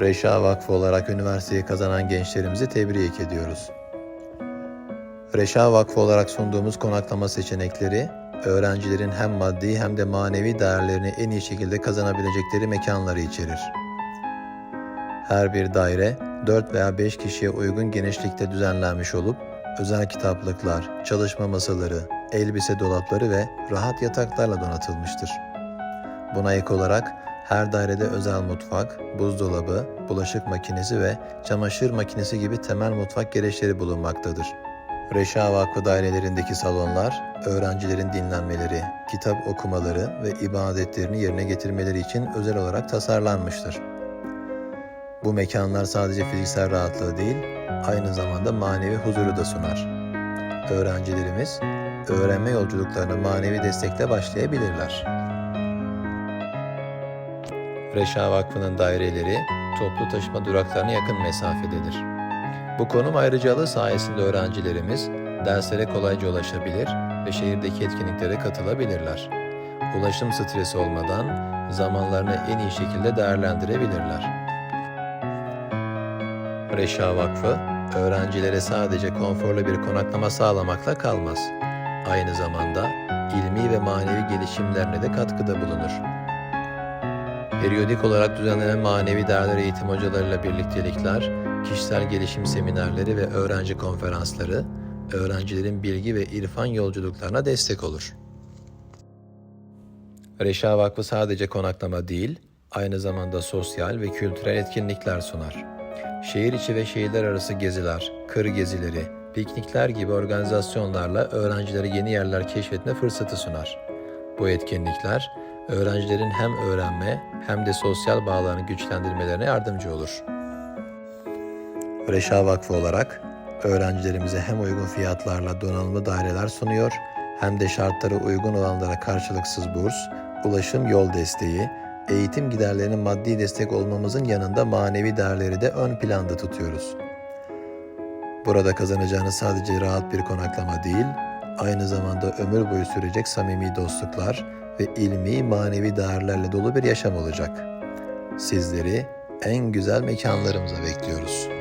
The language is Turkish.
Reşa Vakfı olarak üniversiteyi kazanan gençlerimizi tebrik ediyoruz. Reşa Vakfı olarak sunduğumuz konaklama seçenekleri, öğrencilerin hem maddi hem de manevi değerlerini en iyi şekilde kazanabilecekleri mekanları içerir. Her bir daire 4 veya 5 kişiye uygun genişlikte düzenlenmiş olup, özel kitaplıklar, çalışma masaları, elbise dolapları ve rahat yataklarla donatılmıştır. Buna ek olarak her dairede özel mutfak, buzdolabı, bulaşık makinesi ve çamaşır makinesi gibi temel mutfak gereçleri bulunmaktadır. Reşa Vakfı dairelerindeki salonlar, öğrencilerin dinlenmeleri, kitap okumaları ve ibadetlerini yerine getirmeleri için özel olarak tasarlanmıştır. Bu mekanlar sadece fiziksel rahatlığı değil, aynı zamanda manevi huzuru da sunar. Öğrencilerimiz, öğrenme yolculuklarına manevi destekle başlayabilirler. Reşa Vakfı'nın daireleri toplu taşıma duraklarına yakın mesafededir. Bu konum ayrıcalığı sayesinde öğrencilerimiz derslere kolayca ulaşabilir ve şehirdeki etkinliklere katılabilirler. Ulaşım stresi olmadan zamanlarını en iyi şekilde değerlendirebilirler. Reşa Vakfı, öğrencilere sadece konforlu bir konaklama sağlamakla kalmaz. Aynı zamanda ilmi ve manevi gelişimlerine de katkıda bulunur. Periyodik olarak düzenlenen manevi değerler eğitim hocalarıyla birliktelikler, kişisel gelişim seminerleri ve öğrenci konferansları, öğrencilerin bilgi ve irfan yolculuklarına destek olur. Reşa Vakfı sadece konaklama değil, aynı zamanda sosyal ve kültürel etkinlikler sunar. Şehir içi ve şehirler arası geziler, kır gezileri, piknikler gibi organizasyonlarla öğrencilere yeni yerler keşfetme fırsatı sunar. Bu etkinlikler, öğrencilerin hem öğrenme hem de sosyal bağlarını güçlendirmelerine yardımcı olur. Reşa Vakfı olarak öğrencilerimize hem uygun fiyatlarla donanımlı daireler sunuyor hem de şartları uygun olanlara karşılıksız burs, ulaşım yol desteği, eğitim giderlerinin maddi destek olmamızın yanında manevi değerleri de ön planda tutuyoruz. Burada kazanacağınız sadece rahat bir konaklama değil, aynı zamanda ömür boyu sürecek samimi dostluklar ve ilmi manevi değerlerle dolu bir yaşam olacak. Sizleri en güzel mekanlarımıza bekliyoruz.